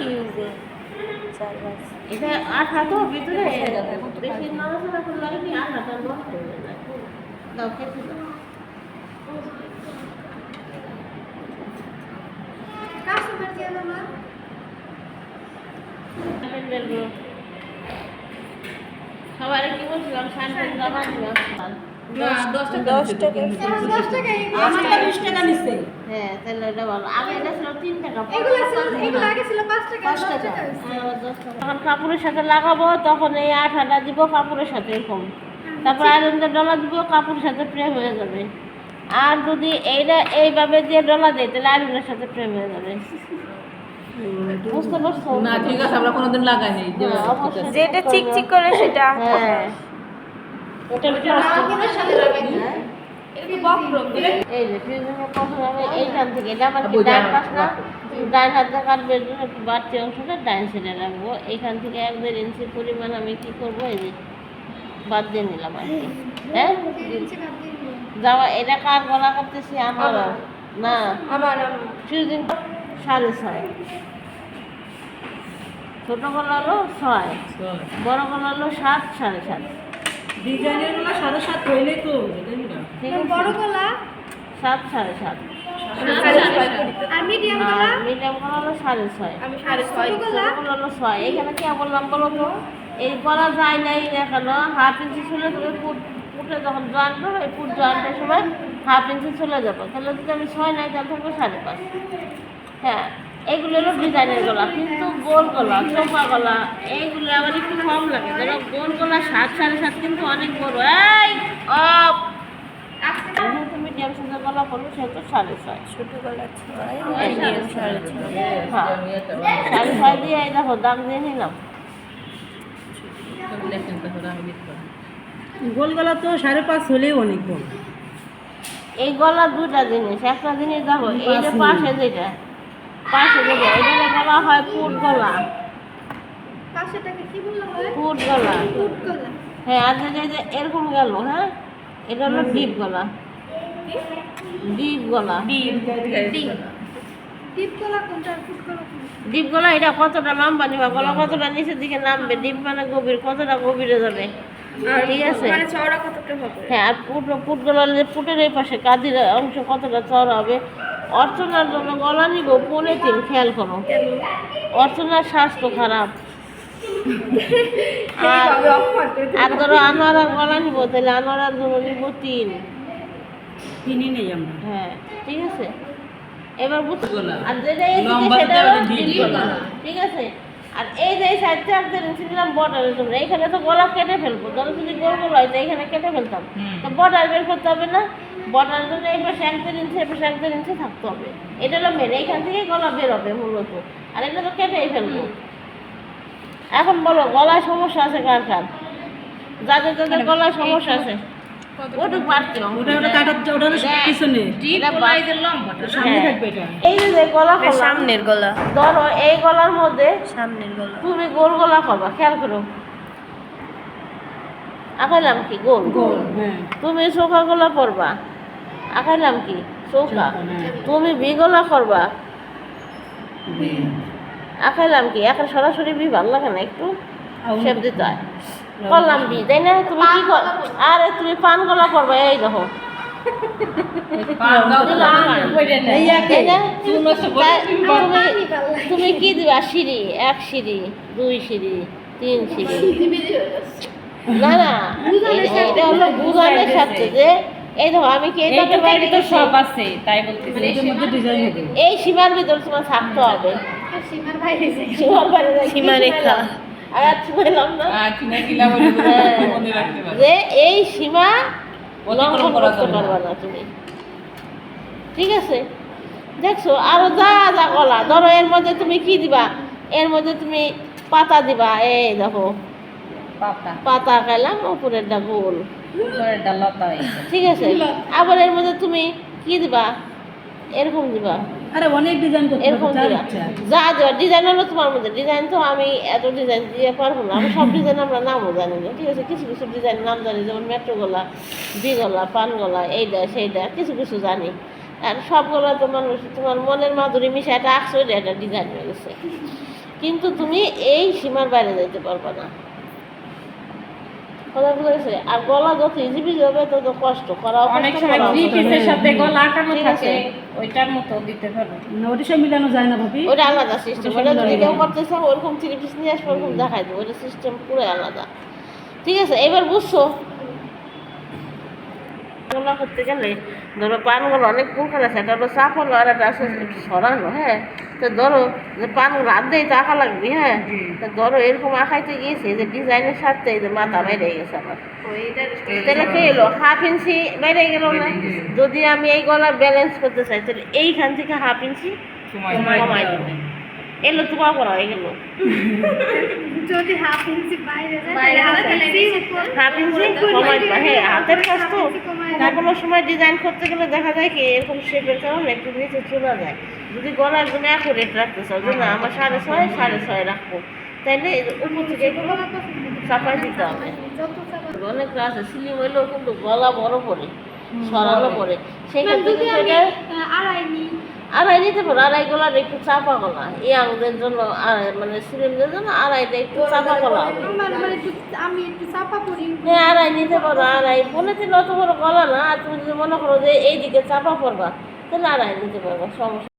ফিউজে এটা আঠা তো ভিতরে বেশি নড়াচড়া করলে কি আঠাটা নষ্ট হয়ে যায় দাও খেতে দাও। কাস্টমার কে না কি বলছিলাম? সানডেল জামা দিলাম দশ টাকা এখন 10 টাকা। আমারটা বিশ টাকা নিচ্ছে। হ্যাঁ তাহলে এটা ভালো আগে এটা ছিল তিন টাকা এগুলো ছিল এগুলো আগে ছিল 5 টাকা পাঁচ 10 টাকা। টাকা হইছে। দশ টাকা। যখন কাপড়ের সাথে লাগাবো তখন এই আঠাটা দিব কাপড়ের সাথে এরকম। তারপর আয়রনটা ডলা দিব কাপড়ের সাথে প্রেম হয়ে যাবে। আর যদি এইটা এইভাবে দিয়ে ডলা দেয় তাহলে আয়রনের সাথে প্রেম হয়ে যাবে। বুঝতে পারছ? না ঠিক আছে আমরা কোনোদিন লাগাইনি। হ্যাঁ। যেটা চিকচিক করে সেটা। হ্যাঁ। ওটার এইখান থেকে। এটা আমার কি বুঝা ডান আমার না? বাকি। ডান হাতে কাটবের জন্য একটু বাড়তি অংশটা ডান সাইডে রাখব। এইখান থেকে এক দেড় ইঞ্চি পরিমাণ আমি কি করব? এই যে বাদ দিয়ে নিলাম আর কি। হ্যাঁ? ইঞ্চি বাদ দিয়ে দিলাম। যাওয়া এটা কার গলা করতেছি আমার। না। আমার সাড়ে ছয়। ছোটো গলা হলো ছয়। বড় গলা হলো সাত সাড়ে সাত। ডিজাইনেরগুলো সাড়ে সাত হইলেই তো বড় গলা? সাত সাড়ে সাত। আর মিডিয়াম আর মিডিয়াম হলো সাড়ে ছয়। আমি সাড়ে ছয়। হলো ছয়। এখানে কি বললাম বলো তো? এই গলা যায় নাই না কেন হাফ ইঞ্চি চলে যাবে ফুট ফুটে যখন জয়েন করো এই ফুট জয়েন্টের সময় হাফ ইঞ্চি চলে যাব। তাহলে যদি আমি ছয় নাই তাহলে থাকবে সাড়ে পাঁচ। হ্যাঁ। এইগুলো হলো ডিজাইনের গলা কিন্তু গোল গলা চোপা গলা এইগুলো আবার একটু কম লাগে। ধরো গোল গলা সাত সাড়ে সাত কিন্তু অনেক বড়। এই অফ! যেহেতু মিডিয়াম সাইজের গলা সেহেতু সাড়ে ছয়। ছোট গলা মিডিয়াম সাড়ে ছয়। হ্যাঁ। সাড়ে ছয় দিয়ে এই দেখো দাম দিয়ে নিলাম। গোল গলা তো সাড়ে পাঁচ হলেই অনেক বড়। এই গলা দুটা জিনিস একটা জিনিস দেখো এই যে পাশে যেটা পাশে যেটা এটা বলা হয় ফুট গলা। পাশেটাকে কি বললা হয় ফুট গলা। ফুট গলা। হ্যাঁ আর যেটা যে এরকম গেল হ্যাঁ? এটা হলো ডিপ গলা। ডিপ গলা। ডিম ডিম গলা কোনটা? ফুট গলা ডিপ গলা এটা কতটা লম্বা নিবা? গলা কতটা নিচের দিকে নামবে? ডিপ মানে গভীর কতটা গভীরে যাবে? ঠিক আছে। মানে চওড়া কতটা হবে? হ্যাঁ আর পুট পুট গলা পুটের এই পাশে কাঁদির অংশ কতটা চড়া হবে? অর্চনার জন্য গলা নিব পনে তিন খেয়াল করো। অর্চনার স্বাস্থ্য খারাপ। আর আর ধরো আনোয়ারার গলা নিব তাহলে আনোয়ারার জন্য নিব তিন কিনি নেই আমরা। হ্যাঁ ঠিক আছে? এবার। আর যেটা। ঠিক আছে? আর এই যে সাইড চারটে ইঞ্চি দিলাম বর্ডারের জন্য এখানে তো গলা কেটে ফেলব ধরো যদি গোল গোল হয় তো এখানে কেটে ফেলতাম। তো বর্ডার বের করতে হবে না? বর্ডারের জন্য এই পাশে এক দেড় ইঞ্চি এই পাশে এক দেড় ইঞ্চি থাকতে হবে। এটা হলো মেন এইখান থেকেই গলা বের হবে মূলত। আর এটা তো কেটেই ফেলব। এখন বলো গলায় সমস্যা আছে কার কার? যাদের যাদের গলায় সমস্যা আছে। হ্যাঁ। থাকবে এটা। এই যে যে গলা করলাম, সামনের গলা। ধরো এই গলার মধ্যে সামনের গলা। তুমি গোল গলা করবা খেয়াল করো। আঁকাইলাম কি? গোল। গোল হ্যাঁ। তুমি চোখা গলা করবা নাম কি? চৌকা। তুমি বি। গলা করবা আঁকাইলাম কি? এখন সরাসরি বি ভালো লাগে না একটু শেপ দিতে হয়। করলাম বি তাই না? তুমি কি কর আরে তুমি পান গলা করবা এই দেখো? তুমি তুমি কি দিবা? সিঁড়ি এক সিঁড়ি দুই সিঁড়ি তিন সিঁড়ি। না না এটা হলো বুঝানোর সাথে যে এই দেখো আমি কি এইটাকে বাইরে দিছি? আছে তাই বলতেছি। এটার মধ্যে ডিজাইন হবে এই সীমার ভিতর তোমার থাকতে হবে। আর সীমার বাইরে সীমার বাইরে যাই- কি সীমারেখা। সীমাইলাম? আঘাত সীমাইলাম না। হ্যাঁ। যে এই সীমা করতে পারবে না তুমি। ঠিক আছে? দেখছ আরও যা যা কলা। ধরো এর মধ্যে তুমি কি দিবা? এর মধ্যে তুমি পাতা দিবা। এই দেখো। পাতা। পাতা খাইলাম উপরেরটা গোল। লতা ঠিক আছে আবার এর মধ্যে তুমি কি দিবা? এরকম দিবা। আরে অনেক ডিজাইন করতে এরকম দিবা। যা দেওয়া ডিজাইন হলো তোমার মধ্যে। ডিজাইন তো আমি এত ডিজাইন দিয়ে পারব না। আমি সব ডিজাইন আমরা নামও জানি না ঠিক আছে? কিছু কিছু ডিজাইন নাম জানি যেমন মেট্রো গলা বি গলা পান গলা এইটা সেইটা কিছু কিছু জানি। আর সব গলা তো মানুষ তোমার মনের মাধুরী মিশে একটা আঁকছো এটা একটা ডিজাইন হয়ে গেছে। কিন্তু তুমি এই সীমার বাইরে যেতে পারবে না। কথা আর গলা যত ইজিবি যাবে তত কষ্ট। করা অনেক সময় সাথে গলা আঁকানো। থাকে ওইটার মতো দিতে পারো। না ওটির সঙ্গে মিলানো যায় না ভাবি। ওটা আলাদা সিস্টেম ওটা ওটা যদি কেউ করতে চাও ওরকম থ্রি পিস নিয়ে আসবে ওরকম দেখাই দেবো। ওটা সিস্টেম পুরো আলাদা। ঠিক আছে এবার বুঝছ? গলা করতে গেলে ধরো পানগুলো অনেক প্রকার আছে একটা হলো চাপ হলো আর একটা আছে সরানো হ্যাঁ? তো ধরো যে হাত দিয়ে তো আঁকা লাগবে হ্যাঁ? তো ধরো এরকম আঁকাইতে গিয়েছে যে ডিজাইনের সাথে এই যে মাথা বাইরে গেছে আমার। তাহলে কে এলো হাফ ইঞ্চি বাইরে গেল না? যদি আমি এই গলা ব্যালেন্স করতে চাই তাহলে এইখান থেকে হাফ ইঞ্চি কমাই দেবে এলো তো পাবো না এগুলো যদি হাফ ইঞ্চি বাইরে যায় হাফ ইঞ্চি কমাই দিবে, হ্যাঁ হাতের কাজ তো। কোনো সময় ডিজাইন করতে গেলে দেখা যায় কি এরকম শেপের কারণে একটু নিচে চলে যায়। যদি গলা একদম অ্যাকুরেট রাখতে চাও যে না আমার সাড়ে ছয় সাড়ে ছয় রাখব। তাইলে উপর থেকে চাপাই দিতে হবে। অনেক আছে সিলিং হইলেও কিন্তু গলা বড় পড়ে সরানো পড়ে। আহ, আড়াই নিতে পারো আড়াই গলার একটু চাপা গলা। ইয়াংদের জন্য মানে সিলিমদের জন্য আড়াইটা একটু চাপা গলা হবে। মানে হ্যাঁ আড়াই নিতে পারো আড়াই। বলে দিলে অত বড় গলা না আর তুমি যদি মনে করো যে এইদিকে চাপা পড়বা তাহলে আড়াই নিতে পারবা সমস্যা